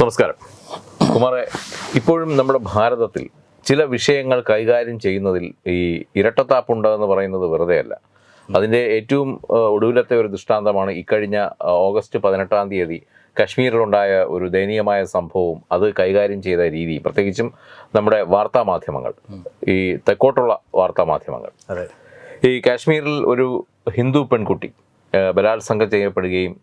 നമസ്കാരം. കുമാറെ ഇപ്പോഴും നമ്മുടെ ഭാരതത്തിൽ ചില വിഷയങ്ങൾ കൈകാര്യം ചെയ്യുന്നതിൽ ഈ ഇരട്ടത്താപ്പുണ്ട് എന്ന് പറയുന്നത് വെറുതെയല്ല. അതിന്റെ ഏറ്റവും ഒടുവിലത്തെ ഒരു ദൃഷ്ടാന്തമാണ് ഇക്കഴിഞ്ഞ ഓഗസ്റ്റ് പതിനെട്ടാം തീയതി കശ്മീരിലുണ്ടായ ഒരു ദയനീയമായ സംഭവവും അത് കൈകാര്യം ചെയ്ത രീതി പ്രത്യേകിച്ചും നമ്മുടെ വാർത്താ മാധ്യമങ്ങൾ ഈ തെക്കോട്ടുള്ള വാർത്താ മാധ്യമങ്ങൾ ഈ കാശ്മീരിൽ ഒരു ഹിന്ദു പെൺകുട്ടി ബലാത്സംഗം ചെയ്യപ്പെടുകയും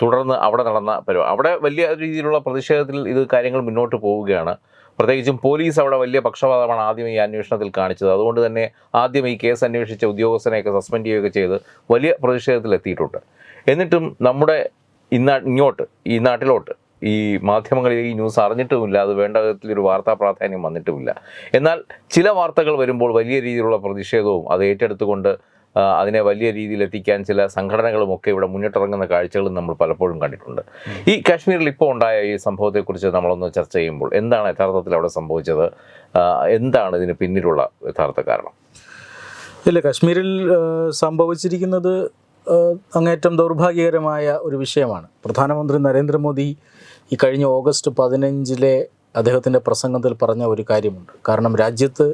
തുടർന്ന് അവിടെ നടന്ന പരിപാടി അവിടെ വലിയ രീതിയിലുള്ള പ്രതിഷേധത്തിൽ ഇത് കാര്യങ്ങൾ മുന്നോട്ട് പോവുകയാണ്. പ്രത്യേകിച്ചും പോലീസ് അവിടെ വലിയ പക്ഷപാതമാണ് ആദ്യം ഈ അന്വേഷണത്തിൽ കാണിച്ചത്. അതുകൊണ്ട് തന്നെ ആദ്യം ഈ കേസ് അന്വേഷിച്ച ഉദ്യോഗസ്ഥനെയൊക്കെ സസ്പെൻഡ് ചെയ്യുകയൊക്കെ ചെയ്ത് വലിയ പ്രതിഷേധത്തിൽ എത്തിയിട്ടുണ്ട്. എന്നിട്ടും നമ്മുടെ ഇന്നാ ഇങ്ങോട്ട് ഈ നാട്ടിലോട്ട് ഈ മാധ്യമങ്ങളിൽ ഈ ന്യൂസ് അറിഞ്ഞിട്ടുമില്ല. അത് വേണ്ട വിധത്തിലൊരു വാർത്താ പ്രാധാന്യം വന്നിട്ടുമില്ല. എന്നാൽ ചില വാർത്തകൾ വരുമ്പോൾ വലിയ രീതിയിലുള്ള പ്രതിഷേധവും അത് ഏറ്റെടുത്തുകൊണ്ട് അതിനെ വലിയ രീതിയിൽ എത്തിക്കാൻ ചില സംഘടനകളും ഒക്കെ ഇവിടെ മുന്നിട്ടിറങ്ങുന്ന കാഴ്ചകളും നമ്മൾ പലപ്പോഴും കണ്ടിട്ടുണ്ട്. ഈ കാശ്മീരിൽ ഇപ്പോൾ ഉണ്ടായ ഈ സംഭവത്തെക്കുറിച്ച് നമ്മളൊന്ന് ചർച്ച ചെയ്യുമ്പോൾ എന്താണ് യഥാർത്ഥത്തിൽ അവിടെ സംഭവിച്ചത്? എന്താണ് ഇതിന് പിന്നിലുള്ള യഥാർത്ഥ കാരണം? ഇല്ല കാശ്മീരിൽ സംഭവിച്ചിരിക്കുന്നത് അങ്ങേറ്റം ദൗർഭാഗ്യകരമായ ഒരു വിഷയമാണ്. പ്രധാനമന്ത്രി നരേന്ദ്രമോദി ഈ കഴിഞ്ഞ ഓഗസ്റ്റ് പതിനഞ്ചിലെ അദ്ദേഹത്തിന്റെ പ്രസംഗത്തിൽ പറഞ്ഞ ഒരു കാര്യമുണ്ട്. കാരണം രാജ്യത്ത്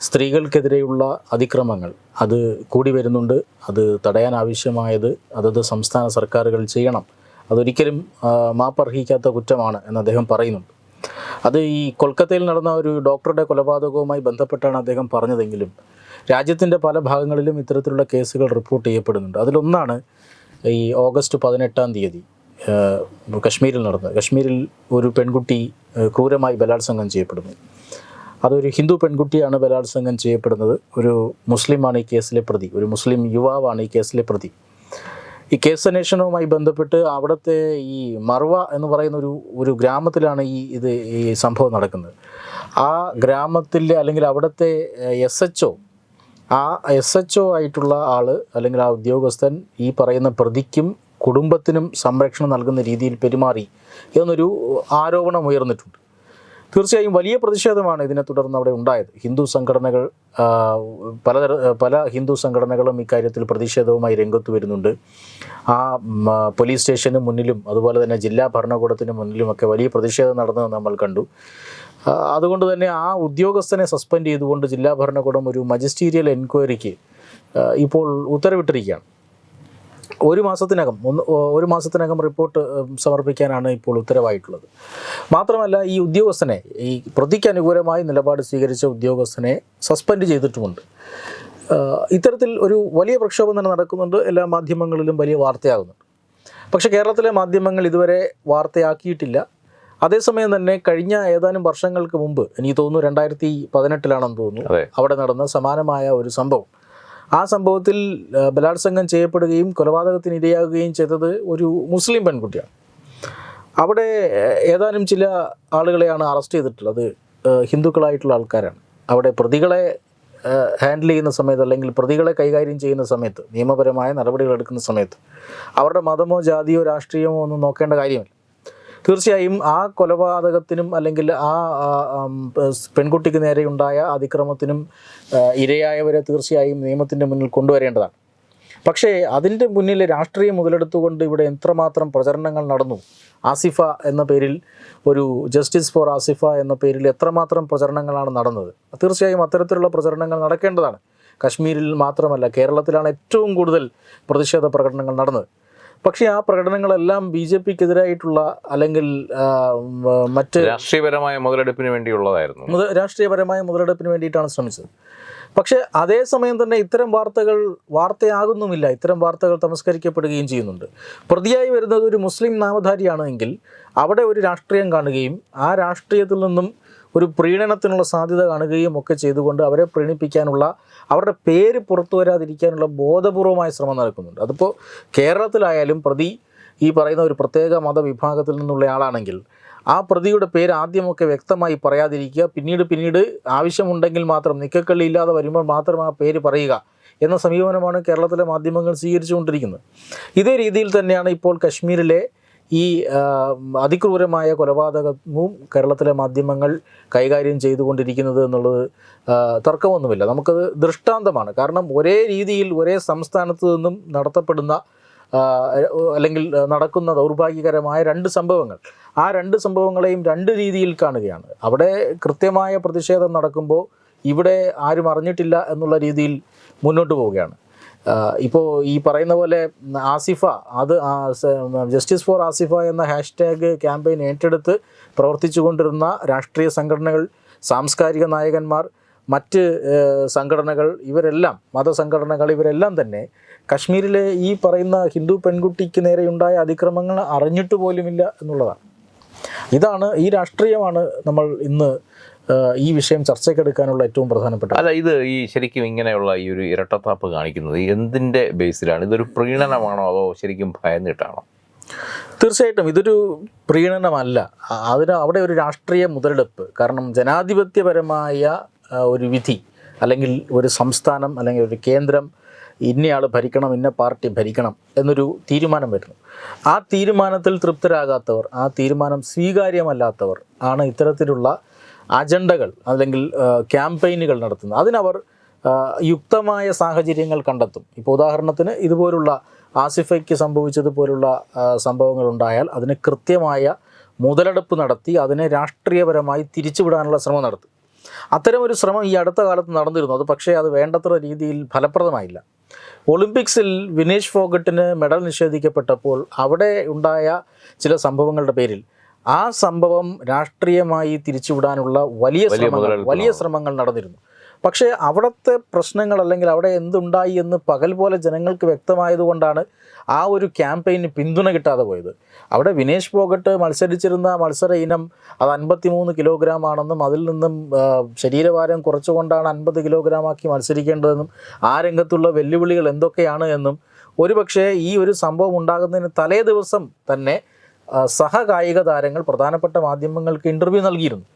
സ്ത്രീകൾക്കെതിരെയുള്ള അതിക്രമങ്ങൾ. അത് കൂടി വരുന്നുണ്ട്. അത് തടയാൻ ആവശ്യമായത് അതത് സംസ്ഥാന സർക്കാരുകൾ ചെയ്യണം. അതൊരിക്കലും മാപ്പർഹിക്കാത്ത കുറ്റമാണ് എന്ന് അദ്ദേഹം പറയുന്നുണ്ട്. അത് ഈ കൊൽക്കത്തയിൽ നടന്ന ഒരു ഡോക്ടറുടെ കൊലപാതകവുമായി ബന്ധപ്പെട്ടാണ് അദ്ദേഹം പറഞ്ഞതെങ്കിലും രാജ്യത്തിന്റെ പല ഭാഗങ്ങളിലും ഇത്തരത്തിലുള്ള കേസുകൾ റിപ്പോർട്ട് ചെയ്യപ്പെടുന്നുണ്ട്. അതിലൊന്നാണ് ഈ ഓഗസ്റ്റ് പതിനെട്ടാം തീയതി കശ്മീരിൽ നടന്നത്. കശ്മീരിൽ ഒരു പെൺകുട്ടി ക്രൂരമായി ബലാത്സംഗം ചെയ്യപ്പെടുന്നു. അതൊരു ഹിന്ദു പെൺകുട്ടിയാണ് ബലാത്സംഗം ചെയ്യപ്പെടുന്നത്. ഒരു മുസ്ലിമാണ് ഈ കേസിലെ പ്രതി. ഒരു മുസ്ലിം യുവാവാണ് ഈ കേസിലെ പ്രതി. ഈ കേസ് അന്വേഷണവുമായി ബന്ധപ്പെട്ട് അവിടുത്തെ ഈ മർവ എന്ന് പറയുന്ന ഒരു ഒരു ഗ്രാമത്തിലാണ് ഈ ഇത് ഈ സംഭവം നടക്കുന്നത്. ആ ഗ്രാമത്തിലെ അല്ലെങ്കിൽ അവിടുത്തെ എസ് എച്ച് ഒ ആ എസ് എച്ച് ഒ ആയിട്ടുള്ള ആൾ അല്ലെങ്കിൽ ആ ഉദ്യോഗസ്ഥൻ ഈ പറയുന്ന പ്രതിക്കും കുടുംബത്തിനും സംരക്ഷണം നൽകുന്ന രീതിയിൽ പെരുമാറി എന്നൊരു ആരോപണം ഉയർന്നിട്ടുണ്ട്. തീർച്ചയായും വലിയ പ്രതിഷേധമാണ് ഇതിനെ തുടർന്ന് അവിടെ ഉണ്ടായത്. ഹിന്ദു സംഘടനകൾ പലതര പല ഹിന്ദു സംഘടനകളും ഇക്കാര്യത്തിൽ പ്രതിഷേധവുമായി രംഗത്ത് വരുന്നുണ്ട്. ആ പോലീസ് സ്റ്റേഷന് മുന്നിലും അതുപോലെ തന്നെ ജില്ലാ ഭരണകൂടത്തിന് മുന്നിലുമൊക്കെ വലിയ പ്രതിഷേധം നടന്നത് നമ്മൾ കണ്ടു. അതുകൊണ്ട് തന്നെ ആ ഉദ്യോഗസ്ഥനെ സസ്പെൻഡ് ചെയ്തുകൊണ്ട് ജില്ലാ ഭരണകൂടം ഒരു മജിസ്റ്റീരിയൽ എൻക്വയറിക്ക് ഇപ്പോൾ ഉത്തരവിട്ടിരിക്കുകയാണ്. ഒരു മാസത്തിനകം ഒന്ന് ഒരു മാസത്തിനകം റിപ്പോർട്ട് സമർപ്പിക്കാനാണ് ഇപ്പോൾ ഉത്തരവായിട്ടുള്ളത്. മാത്രമല്ല ഈ ഉദ്യോഗസ്ഥനെ ഈ പ്രതിക്ക് അനുകൂലമായി നിലപാട് സ്വീകരിച്ച ഉദ്യോഗസ്ഥനെ സസ്പെൻഡ് ചെയ്തിട്ടുമുണ്ട്. ഇത്തരത്തിൽ ഒരു വലിയ പ്രക്ഷോഭം തന്നെ നടക്കുന്നുണ്ട്. എല്ലാ മാധ്യമങ്ങളിലും വലിയ വാർത്തയാകുന്നുണ്ട്. പക്ഷേ കേരളത്തിലെ മാധ്യമങ്ങൾ ഇതുവരെ വാർത്തയാക്കിയിട്ടില്ല. അതേസമയം തന്നെ കഴിഞ്ഞ ഏതാനും വർഷങ്ങൾക്ക് മുമ്പ് എനിക്ക് തോന്നുന്നു രണ്ടായിരത്തി പതിനെട്ടിലാണെന്ന് തോന്നുന്നു അവിടെ നടന്ന സമാനമായ ഒരു സംഭവം. ആ സംഭവത്തിൽ ബലാത്സംഗം ചെയ്യപ്പെടുകയും കൊലപാതകത്തിന് ഇരയാകുകയും ചെയ്തത് ഒരു മുസ്ലിം പെൺകുട്ടിയാണ്. അവിടെ ഏതാനും ചില ആളുകളെയാണ് അറസ്റ്റ് ചെയ്തിട്ടുള്ളത്. ഹിന്ദുക്കളായിട്ടുള്ള ആൾക്കാരാണ്. അവിടെ പ്രതികളെ ഹാൻഡിൽ ചെയ്യുന്ന സമയത്ത് അല്ലെങ്കിൽ പ്രതികളെ കൈകാര്യം ചെയ്യുന്ന സമയത്ത് നിയമപരമായ നടപടികൾ എടുക്കുന്ന സമയത്ത് അവരുടെ മതമോ ജാതിയോ രാഷ്ട്രീയമോ ഒന്നും നോക്കേണ്ട കാര്യമില്ല. തീർച്ചയായും ആ കൊലപാതകത്തിനും അല്ലെങ്കിൽ ആ പെൺകുട്ടിക്ക് നേരെയുണ്ടായ അതിക്രമത്തിനും ഇരയായവരെ തീർച്ചയായും നിയമത്തിന്റെ മുന്നിൽ കൊണ്ടുവരേണ്ടതാണ്. പക്ഷേ അതിന്റെ മുന്നിൽ രാഷ്ട്രീയം മുതലെടുത്തുകൊണ്ട് ഇവിടെ എത്രമാത്രം പ്രചരണങ്ങൾ നടന്നു? ആസിഫ എന്ന പേരിൽ ഒരു ജസ്റ്റിസ് ഫോർ ആസിഫ എന്ന പേരിൽ എത്രമാത്രം പ്രചരണങ്ങളാണ് നടന്നത്? തീർച്ചയായും അത്തരത്തിലുള്ള പ്രചരണങ്ങൾ നടക്കേണ്ടതാണ്. കശ്മീരിൽ മാത്രമല്ല കേരളത്തിലാണ് ഏറ്റവും കൂടുതൽ പ്രതിഷേധ പ്രകടനങ്ങൾ നടന്നത്. പക്ഷേ ആ പ്രകടനങ്ങളെല്ലാം ബി ജെ പിക്കെതിരായിട്ടുള്ള അല്ലെങ്കിൽ മറ്റ് രാഷ്ട്രീയപരമായ മുതലെടുപ്പിന് വേണ്ടിയുള്ളതായിരുന്നു. രാഷ്ട്രീയപരമായ മുതലെടുപ്പിന് വേണ്ടിയിട്ടാണ് ശ്രമിച്ചത്. പക്ഷേ അതേസമയം തന്നെ ഇത്തരം വാർത്തകൾ വാർത്തയാകുന്നുമില്ല. ഇത്തരം വാർത്തകൾ തമസ്കരിക്കപ്പെടുകയും ചെയ്യുന്നുണ്ട്. പ്രതിയായി വരുന്നത് ഒരു മുസ്ലിം നാമധാരിയാണ് എങ്കിൽ അവിടെ ഒരു രാഷ്ട്രീയം കാണുകയും ആ രാഷ്ട്രീയത്തിൽ നിന്നും ഒരു പ്രീണനത്തിനുള്ള സാധ്യത കാണുകയും ഒക്കെ ചെയ്തുകൊണ്ട് അവരെ പ്രീണിപ്പിക്കാനുള്ള അവരുടെ പേര് പുറത്തു വരാതിരിക്കാനുള്ള ബോധപൂർവമായ ശ്രമം നടക്കുന്നുണ്ട്. അതിപ്പോൾ കേരളത്തിലായാലും പ്രതി ഈ പറയുന്ന ഒരു പ്രത്യേക മതവിഭാഗത്തിൽ നിന്നുള്ള ആളാണെങ്കിൽ ആ പ്രതിയുടെ പേര് ആദ്യമൊക്കെ വ്യക്തമായി പറയാതിരിക്കുക പിന്നീട് പിന്നീട് ആവശ്യമുണ്ടെങ്കിൽ മാത്രം നിക്കക്കള്ളി ഇല്ലാതെ വരുമ്പോൾ മാത്രം ആ പേര് പറയുക എന്ന സമീപനമാണ് കേരളത്തിലെ മാധ്യമങ്ങൾ സ്വീകരിച്ചുകൊണ്ടിരിക്കുന്നത്. ഇതേ രീതിയിൽ തന്നെയാണ് ഇപ്പോൾ കശ്മീരിലെ ഈ അതിക്രൂരമായ കൊലപാതകവും കേരളത്തിലെ മാധ്യമങ്ങൾ കൈകാര്യം ചെയ്തുകൊണ്ടിരിക്കുന്നത് എന്നുള്ളത് തർക്കമൊന്നുമില്ല. നമുക്കത് ദൃഷ്ടാന്തമാണ്. കാരണം ഒരേ രീതിയിൽ ഒരേ സംസ്ഥാനത്ത് നിന്നും നടത്തപ്പെടുന്ന അല്ലെങ്കിൽ നടക്കുന്ന ദൗർഭാഗ്യകരമായ രണ്ട് സംഭവങ്ങൾ. ആ രണ്ട് സംഭവങ്ങളെയും രണ്ട് രീതിയിൽ കാണുകയാണ്. അവിടെ കൃത്യമായ പ്രതിഷേധം നടക്കുമ്പോൾ ഇവിടെ ആരും അറിഞ്ഞിട്ടില്ല എന്നുള്ള രീതിയിൽ മുന്നോട്ട് പോവുകയാണ്. ഇപ്പോൾ ഈ പറയുന്ന പോലെ ആസിഫ അത് ജസ്റ്റിസ് ഫോർ ആസിഫ എന്ന ഹാഷ്ടാഗ് ക്യാമ്പയിൻ ഏറ്റെടുത്ത് പ്രവർത്തിച്ചു കൊണ്ടിരുന്ന രാഷ്ട്രീയ സംഘടനകൾ സാംസ്കാരിക നായകന്മാർ മറ്റ് സംഘടനകൾ ഇവരെല്ലാം മതസംഘടനകൾ ഇവരെല്ലാം തന്നെ കശ്മീരിലെ ഈ പറയുന്ന ഹിന്ദു പെൺകുട്ടിക്ക് നേരെയുണ്ടായ അതിക്രമങ്ങൾ അറിഞ്ഞിട്ട് പോലുമില്ല എന്നുള്ളതാണ്. ഇതാണ് ഈ രാഷ്ട്രീയമാണ് നമ്മൾ ഇന്ന് ഈ വിഷയം ചർച്ചയ്ക്കെടുക്കാനുള്ള ഏറ്റവും പ്രധാനപ്പെട്ട അല്ല ഇത് ഈ ശരിക്കും ഇങ്ങനെയുള്ള ഈ ഒരു ഇരട്ടത്താപ്പ് കാണിക്കുന്നത് എന്തിന്റെ ബേസിലാണ്? ഇതൊരു പ്രീണനമാണോ അതോ ശരിക്കും ഭയന്നിട്ടാണോ? തീർച്ചയായിട്ടും ഇതൊരു പ്രീണനമല്ല. അതിന് അവിടെ ഒരു രാഷ്ട്രീയ മുതലെടുപ്പ്. കാരണം ജനാധിപത്യപരമായ ഒരു വിധി അല്ലെങ്കിൽ ഒരു സംസ്ഥാനം അല്ലെങ്കിൽ ഒരു കേന്ദ്രം ഇന്നയാൾ ഭരിക്കണം ഇന്ന പാർട്ടി ഭരിക്കണം എന്നൊരു തീരുമാനം വരുന്നു. ആ തീരുമാനത്തിൽ തൃപ്തരാകാത്തവർ ആ തീരുമാനം സ്വീകാര്യമല്ലാത്തവർ ആണ് ഇത്തരത്തിലുള്ള അജണ്ടകൾ അല്ലെങ്കിൽ ക്യാമ്പയിനുകൾ നടത്തുന്നത് അതിനവർ യുക്തമായ സാഹചര്യങ്ങൾ കണ്ടെത്തും. ഇപ്പോൾ ഉദാഹരണത്തിന് ഇതുപോലുള്ള ആസിഫയ്ക്ക് സംഭവിച്ചതുപോലുള്ള സംഭവങ്ങൾ ഉണ്ടായാൽ അതിന് കൃത്യമായ മുതലെടുപ്പ് നടത്തി അതിനെ രാഷ്ട്രീയപരമായി തിരിച്ചുവിടാനുള്ള ശ്രമം നടത്തും. അത്തരമൊരു ശ്രമം ഈ അടുത്ത കാലത്ത് നടന്നിരുന്നു. അത് പക്ഷേ അത് വേണ്ടത്ര രീതിയിൽ ഫലപ്രദമായില്ല. ഒളിമ്പിക്സിൽ വിനേഷ് ഫോഗട്ടിന് മെഡൽ നിഷേധിക്കപ്പെട്ടപ്പോൾ അവിടെ ഉണ്ടായ ചില സംഭവങ്ങളുടെ പേരിൽ ആ സംഭവം രാഷ്ട്രീയമായി തിരിച്ചുവിടാനുള്ള വലിയ ശ്രമങ്ങൾ വലിയ ശ്രമങ്ങൾ നടന്നിരുന്നു. പക്ഷേ അവിടുത്തെ പ്രശ്നങ്ങൾ അല്ലെങ്കിൽ അവിടെ എന്തുണ്ടായി എന്ന് പകൽ പോലെ ജനങ്ങൾക്ക് വ്യക്തമായതുകൊണ്ടാണ് ആ ഒരു ക്യാമ്പയിന് പിന്തുണ കിട്ടാതെ പോയത്. അവിടെ വിനേഷ് ഫോഗട്ട് മത്സരിച്ചിരുന്ന മത്സര ഇനം അത് അൻപത്തിമൂന്ന് കിലോഗ്രാം ആണെന്നും അതിൽ നിന്നും ശരീരഭാരം കുറച്ചുകൊണ്ടാണ് അൻപത് കിലോഗ്രാം ആക്കി മത്സരിക്കേണ്ടതെന്നും ആ രംഗത്തുള്ള വെല്ലുവിളികൾ എന്തൊക്കെയാണ് എന്നും ഒരുപക്ഷേ ഈ ഒരു സംഭവം ഉണ്ടാകുന്നതിന് തലേ ദിവസം തന്നെ സഹകായിക താരങ്ങൾ പ്രധാനപ്പെട്ട മാധ്യമങ്ങൾക്ക് ഇന്റർവ്യൂ നൽകിയിരുന്നു.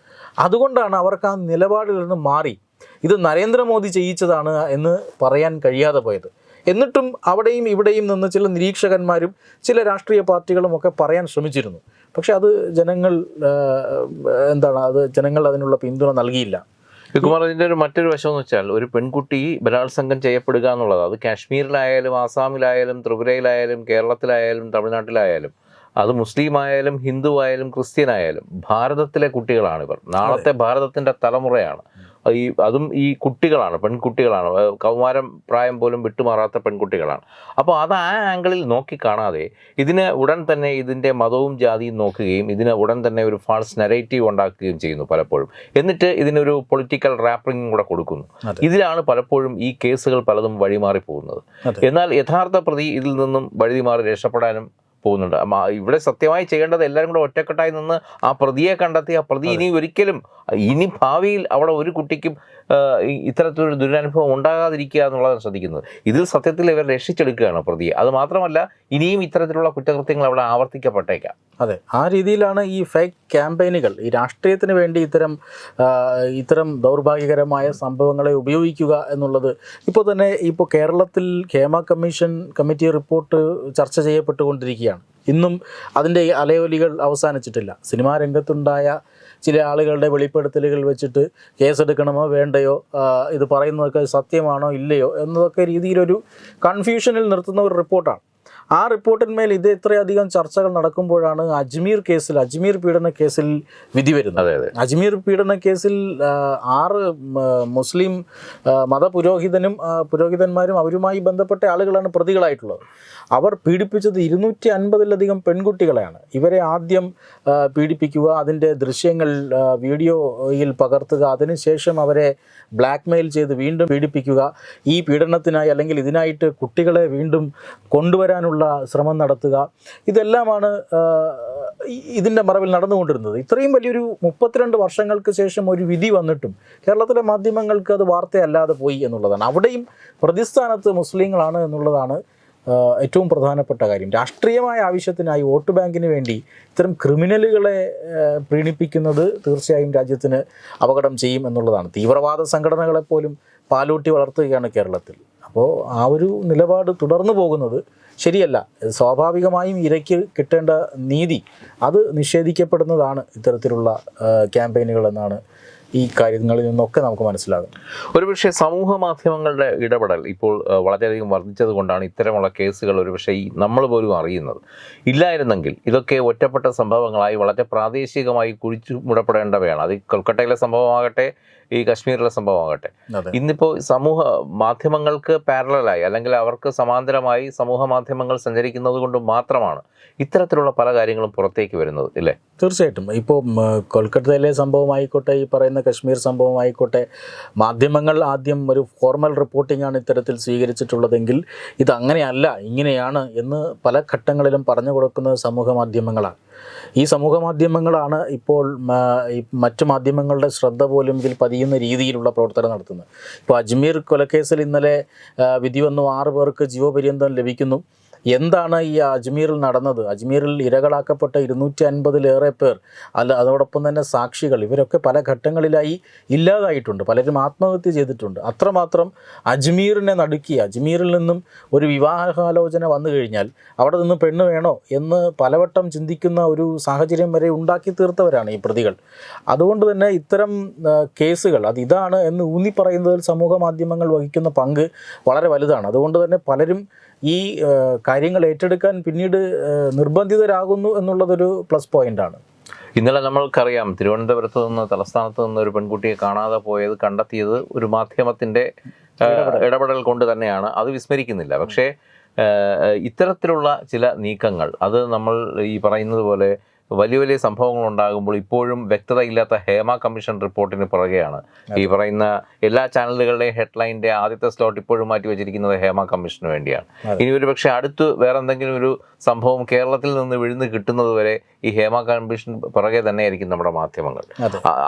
അതുകൊണ്ടാണ് അവർക്ക് ആ നിലപാടിൽ നിന്ന് മാറി ഇത് നരേന്ദ്രമോദി ചെയ്യിച്ചതാണ് എന്ന് പറയാൻ കഴിയാതെ പോയത്. എന്നിട്ടും അവിടെയും ഇവിടെയും നിന്ന് ചില നിരീക്ഷകന്മാരും ചില രാഷ്ട്രീയ പാർട്ടികളും ഒക്കെ പറയാൻ ശ്രമിച്ചിരുന്നു. പക്ഷെ അത് ജനങ്ങൾ എന്താണ് അത് ജനങ്ങൾ അതിനുള്ള പിന്തുണ നൽകിയില്ല. കുമാർ ഇതിന്റെ ഒരു മറ്റൊരു വശം എന്ന് വെച്ചാൽ ഒരു പെൺകുട്ടി ബലാത്സംഗം ചെയ്യപ്പെടുക എന്നുള്ളത് അത് കാശ്മീരിലായാലും ആസാമിലായാലും ത്രിപുരയിലായാലും കേരളത്തിലായാലും തമിഴ്നാട്ടിലായാലും അത് മുസ്ലിം ആയാലും ഹിന്ദു ആയാലും ക്രിസ്ത്യൻ ആയാലും ഭാരതത്തിലെ കുട്ടികളാണ് ഇവർ നാളത്തെ ഭാരതത്തിന്റെ തലമുറയാണ്. ഈ അതും ഈ കുട്ടികളാണ് പെൺകുട്ടികളാണ്. കൗമാരം പ്രായം പോലും വിട്ടുമാറാത്ത പെൺകുട്ടികളാണ്. അപ്പോൾ അത് ആ ആംഗിളിൽ നോക്കി കാണാതെ ഇതിന് ഉടൻ തന്നെ ഇതിന്റെ മതവും ജാതിയും നോക്കുകയും ഇതിന് ഉടൻ തന്നെ ഒരു ഫാൾസ് നെറേറ്റീവ് ഉണ്ടാക്കുകയും ചെയ്യുന്നു പലപ്പോഴും. എന്നിട്ട് ഇതിനൊരു പൊളിറ്റിക്കൽ റാപ്പിംഗും കൂടെ കൊടുക്കുന്നു. ഇതിലാണ് പലപ്പോഴും ഈ കേസുകൾ പലതും വഴിമാറി പോകുന്നത് എന്നാൽ യഥാർത്ഥ പ്രതി ഇതിൽ നിന്നും വഴിതിമാറി രക്ഷപ്പെടാനും പോകുന്നുണ്ട്. ഇവിടെ സത്യമായി ചെയ്യേണ്ടത് എല്ലാവരും കൂടെ ഒറ്റക്കെട്ടായി നിന്ന് ആ പ്രതിയെ കണ്ടെത്തി ആ പ്രതി ഇനി ഒരിക്കലും ഇനി ഭാവിയിൽ അവിടെ ഒരു കുട്ടിക്കും ഇത്തരത്തിലൊരു ദുരനുഭവം ഉണ്ടാകാതിരിക്കുക എന്നുള്ളതാണ് ശ്രദ്ധിക്കുന്നത്. ഇതിൽ സത്യത്തിൽ ഇവർ രക്ഷിച്ചെടുക്കുകയാണ് പ്രതിയെ. അത് മാത്രമല്ല ഇനിയും ഇത്തരത്തിലുള്ള കുറ്റകൃത്യങ്ങൾ അവിടെ ആവർത്തിക്കപ്പെട്ടേക്കാം. അതെ. ആ രീതിയിലാണ് ഈ ഫേക്ക് ക്യാമ്പയിനുകൾ ഈ രാഷ്ട്രീയത്തിന് വേണ്ടി ഇത്തരം ഇത്തരം ദൗർഭാഗ്യകരമായ സംഭവങ്ങളെ ഉപയോഗിക്കുക എന്നുള്ളത് ഇപ്പോൾ തന്നെ ഇപ്പോൾ കേരളത്തിൽ ഹേമ കമ്മീഷൻ കമ്മിറ്റി റിപ്പോർട്ട് ചർച്ച ചെയ്യപ്പെട്ടുകൊണ്ടിരിക്കുകയാണ്. ഇന്നും അതിന്റെ അലയോലികൾ അവസാനിച്ചിട്ടില്ല. സിനിമാ രംഗത്തുണ്ടായ ചില ആളുകളുടെ വെളിപ്പെടുത്തലുകൾ വെച്ചിട്ട് കേസെടുക്കണമോ വേണ്ടയോ ഇത് പറയുന്നതൊക്കെ സത്യമാണോ ഇല്ലയോ എന്നതൊക്കെ രീതിയിലൊരു കൺഫ്യൂഷനിൽ നിർത്തുന്ന ഒരു റിപ്പോർട്ടാണ് ആ റിപ്പോർട്ടിന്മേൽ ഇത് ഇത്രയധികം ചർച്ചകൾ നടക്കുമ്പോഴാണ് അജ്മീർ കേസിൽ അജ്മീർ പീഡന കേസിൽ വിധി വരുന്നത്. അജ്മീർ പീഡന കേസിൽ ആറ് മുസ്ലിം മതപുരോഹിതനും പുരോഹിതന്മാരും അവരുമായി ബന്ധപ്പെട്ട ആളുകളാണ് പ്രതികളായിട്ടുള്ളത്. അവർ പീഡിപ്പിച്ചത് ഇരുന്നൂറ്റി അൻപതിലധികം പെൺകുട്ടികളെയാണ്. ഇവരെ ആദ്യം പീഡിപ്പിക്കുക അതിന്റെ ദൃശ്യങ്ങൾ വീഡിയോയിൽ പകർത്തുക അതിനുശേഷം അവരെ ബ്ലാക്ക്മെയിൽ ചെയ്ത് വീണ്ടും പീഡിപ്പിക്കുക. ഈ പീഡനത്തിനായി അല്ലെങ്കിൽ ഇതിനായിട്ട് കുട്ടികളെ വീണ്ടും കൊണ്ടുവരാനുള്ള ശ്രമം നടത്തുക. ഇതെല്ലാമാണ് ഇതിന്റെ മറവിൽ നടന്നുകൊണ്ടിരുന്നത്. ഇത്രയും വലിയൊരു മുപ്പത്തിരണ്ട് വർഷങ്ങൾക്ക് ശേഷം ഒരു വിധി വന്നിട്ടും കേരളത്തിലെ മാധ്യമങ്ങൾക്ക് അത് വാർത്തയല്ലാതെ പോയി എന്നുള്ളതാണ്. അവിടെയും പ്രതിസ്ഥാനത്ത് മുസ്ലിങ്ങളാണ് എന്നുള്ളതാണ് ഏറ്റവും പ്രധാനപ്പെട്ട കാര്യം. രാഷ്ട്രീയമായ ആവശ്യത്തിനായി വോട്ട് ബാങ്കിന് വേണ്ടി ഇത്തരം ക്രിമിനലുകളെ പ്രീണിപ്പിക്കുന്നത് തീർച്ചയായും രാജ്യത്തിന് അപകടം ചെയ്യും എന്നുള്ളതാണ്. തീവ്രവാദ സംഘടനകളെപ്പോലും പാലൂട്ടി വളർത്തുകയാണ് കേരളത്തിൽ. അപ്പോൾ ആ ഒരു നിലപാട് തുടർന്നു പോകുന്നത് ശരിയല്ല. സ്വാഭാവികമായും ഇരയ്ക്ക് കിട്ടേണ്ട നീതി അത് നിഷേധിക്കപ്പെടുന്നതാണ് ഇത്തരത്തിലുള്ള ക്യാമ്പയിനുകൾ എന്നാണ് ഈ കാര്യങ്ങളിൽ നിന്നൊക്കെ നമുക്ക് മനസ്സിലാകും. ഒരുപക്ഷെ സമൂഹ മാധ്യമങ്ങളുടെ ഇടപെടൽ ഇപ്പോൾ വളരെയധികം വർദ്ധിച്ചത് കൊണ്ടാണ് ഇത്തരമുള്ള കേസുകൾ ഒരുപക്ഷെ ഈ നമ്മൾ പോലും അറിയുന്നത്. ഇല്ലായിരുന്നെങ്കിൽ ഇതൊക്കെ ഒറ്റപ്പെട്ട സംഭവങ്ങളായി വളരെ പ്രാദേശികമായി കുഴിച്ചു മുടപ്പെടേണ്ടവയാണ്. അത് കൊൽക്കട്ടയിലെ സംഭവമാകട്ടെ ഈ കശ്മീരിലെ സംഭവമാകട്ടെ ഇന്നിപ്പോ ഇന്നിപ്പോൾ സമൂഹ മാധ്യമങ്ങൾക്ക് പാരലായി അല്ലെങ്കിൽ അവർക്ക് സമാന്തരമായി സമൂഹ മാധ്യമങ്ങൾ സഞ്ചരിക്കുന്നത് കൊണ്ട് മാത്രമാണ് ഇത്തരത്തിലുള്ള പല കാര്യങ്ങളും പുറത്തേക്ക് വരുന്നത് ഇല്ലേ? തീർച്ചയായിട്ടും. ഇപ്പോൾ കൊൽക്കത്തയിലെ സംഭവമായിക്കോട്ടെ ഈ പറയുന്ന കശ്മീർ സംഭവമായിക്കോട്ടെ മാധ്യമങ്ങൾ ആദ്യം ഒരു ഫോർമൽ റിപ്പോർട്ടിംഗ് ആണ് ഇത്തരത്തിൽ സ്വീകരിച്ചിട്ടുള്ളതെങ്കിൽ ഇത് അങ്ങനെയല്ല ഇങ്ങനെയാണ് എന്ന് പല ഘട്ടങ്ങളിലും പറഞ്ഞു കൊടുക്കുന്നത് സമൂഹ മാധ്യമങ്ങളാണ്. ഈ സമൂഹ മാധ്യമങ്ങളാണ് ഇപ്പോൾ മറ്റു മാധ്യമങ്ങളുടെ ശ്രദ്ധ പോലും ഇതിൽ പതിയുന്ന രീതിയിലുള്ള പ്രവർത്തനം നടത്തുന്നത്. ഇപ്പോൾ അജ്മീർ കൊലക്കേസിൽ ഇന്നലെ വിധി വന്നു. ആറ് പേർക്ക് ജീവപര്യന്തം ലഭിക്കുന്നു. എന്താണ് ഈ അജ്മീറിൽ നടന്നത്? അജ്മീറിൽ ഇരകളാക്കപ്പെട്ട ഇരുന്നൂറ്റി അൻപതിലേറെ പേർ അല്ല അതോടൊപ്പം തന്നെ സാക്ഷികൾ ഇവരൊക്കെ പല ഘട്ടങ്ങളിലായി ഇല്ലാതായിട്ടുണ്ട്. പലരും ആത്മഹത്യ ചെയ്തിട്ടുണ്ട്. അത്രമാത്രം അജ്മീറിനെ നടുക്കി അജ്മീറിൽ നിന്നും ഒരു വിവാഹാലോചന വന്നു കഴിഞ്ഞാൽ അവിടെ നിന്ന് പെണ്ണ് വേണോ എന്ന് പലവട്ടം ചിന്തിക്കുന്ന ഒരു സാഹചര്യം വരെ ഉണ്ടാക്കി തീർത്തവരാണ് ഈ പ്രതികൾ. അതുകൊണ്ട് തന്നെ ഇത്തരം കേസുകൾ അത് ഇതാണ് എന്ന് ഊന്നി പറയുന്നതിൽ സമൂഹ മാധ്യമങ്ങൾ വഹിക്കുന്ന പങ്ക് വളരെ വലുതാണ്. അതുകൊണ്ട് തന്നെ പലരും ഈ കാര്യങ്ങൾ ഏറ്റെടുക്കാൻ പിന്നീട് നിർബന്ധിതരാകുന്നു എന്നുള്ളതൊരു പ്ലസ് പോയിന്റാണ്. ഇന്നലെ നമ്മൾക്കറിയാം തിരുവനന്തപുരത്ത് നിന്ന് തലസ്ഥാനത്ത് നിന്ന് ഒരു പെൺകുട്ടിയെ കാണാതെ പോയത് കണ്ടെത്തിയത് ഒരു മാധ്യമത്തിന്റെ ഇടപെടൽ. കൊണ്ട് തന്നെയാണ്. അത് വിസ്മരിക്കുന്നില്ല. പക്ഷേ ഇത്തരത്തിലുള്ള ചില നീക്കങ്ങൾ അത് നമ്മൾ ഈ പറയുന്നത് പോലെ വലിയ വലിയ സംഭവങ്ങൾ ഉണ്ടാകുമ്പോൾ ഇപ്പോഴും വ്യക്തതയില്ലാത്ത ഹേമ കമ്മീഷൻ റിപ്പോർട്ടിന് പുറകെയാണ്. ഈ പറയുന്ന എല്ലാ ചാനലുകളുടെയും ഹെഡ്ലൈന്റെ ആദ്യത്തെ സ്ലോട്ട് ഇപ്പോഴും മാറ്റി വെച്ചിരിക്കുന്നത് ഹേമ കമ്മീഷന് വേണ്ടിയാണ്. ഇനി ഒരു പക്ഷേ അടുത്ത് വേറെ എന്തെങ്കിലും ഒരു സംഭവം കേരളത്തിൽ നിന്ന് വിഴുന്ന് കിട്ടുന്നത് വരെ ഈ ഹേമ കമ്മീഷൻ പുറകെ തന്നെയായിരിക്കും നമ്മുടെ മാധ്യമങ്ങൾ.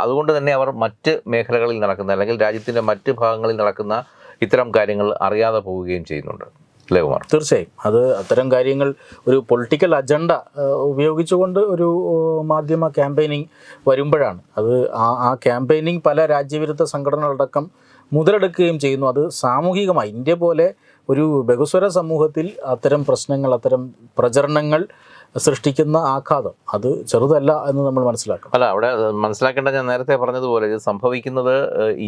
അതുകൊണ്ട് തന്നെ അവർ മറ്റ് മേഖലകളിൽ നടക്കുന്ന അല്ലെങ്കിൽ രാജ്യത്തിന്റെ മറ്റ് ഭാഗങ്ങളിൽ നടക്കുന്ന ഇത്തരം കാര്യങ്ങൾ അറിയാതെ പോവുകയും ചെയ്യുന്നുണ്ട്. അല്ലേ കുമാർ? തീർച്ചയായും. അത് അത്തരം കാര്യങ്ങൾ ഒരു പൊളിറ്റിക്കൽ അജണ്ട ഉപയോഗിച്ചുകൊണ്ട് ഒരു മാധ്യമ ക്യാമ്പയിനിങ് വരുമ്പോഴാണ്. അത് ആ ആ ക്യാമ്പയിനിങ് പല രാജ്യവിരുദ്ധ സംഘടനകളടക്കം മുതലെടുക്കുകയും ചെയ്യുന്നു. അത് സാമൂഹികമായി ഇന്ത്യ പോലെ ഒരു ബഹുസ്വര സമൂഹത്തിൽ അത്തരം പ്രശ്നങ്ങൾ അത്തരം പ്രചരണങ്ങൾ സൃഷ്ടിക്കുന്ന ആഘാതം. അത് ചെറുതല്ല എന്ന് നമ്മൾ മനസ്സിലാക്കണം. അല്ല അവിടെ മനസ്സിലാക്കേണ്ട ഞാൻ നേരത്തെ പറഞ്ഞതുപോലെ ഇത് സംഭവിക്കുന്നത്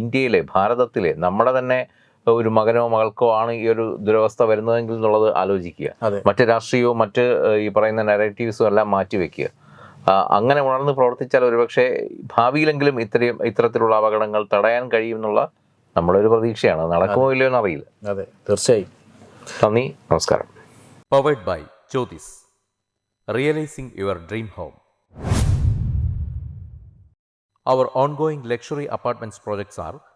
ഇന്ത്യയിലെ ഭാരതത്തിലെ നമ്മുടെ തന്നെ ഒരു മകനോ മകൾക്കോ ആണ് ഈ ഒരു ദുരവസ്ഥ വരുന്നതെങ്കിൽ എന്നുള്ളത് ആലോചിക്കുക. മറ്റ് രാഷ്ട്രീയവും മറ്റ് ഈ പറയുന്ന നെറേറ്റീവ്സും എല്ലാം മാറ്റിവെക്കുക അങ്ങനെ ഉണർന്ന് പ്രവർത്തിച്ചാൽ ഒരുപക്ഷെ ഭാവിയിലെങ്കിലും ഇത്രയും ഇത്തരത്തിലുള്ള അപകടങ്ങൾ തടയാൻ കഴിയുമെന്നുള്ള നമ്മുടെ ഒരു പ്രതീക്ഷയാണ്. നടക്കുമോ ഇല്ലയോ എന്ന് അറിയില്ല അതെ. തീർച്ചയായും. നന്ദി. നമസ്കാരം. Powered by Jyothis realising your dream home our ongoing luxury apartments projects Realizing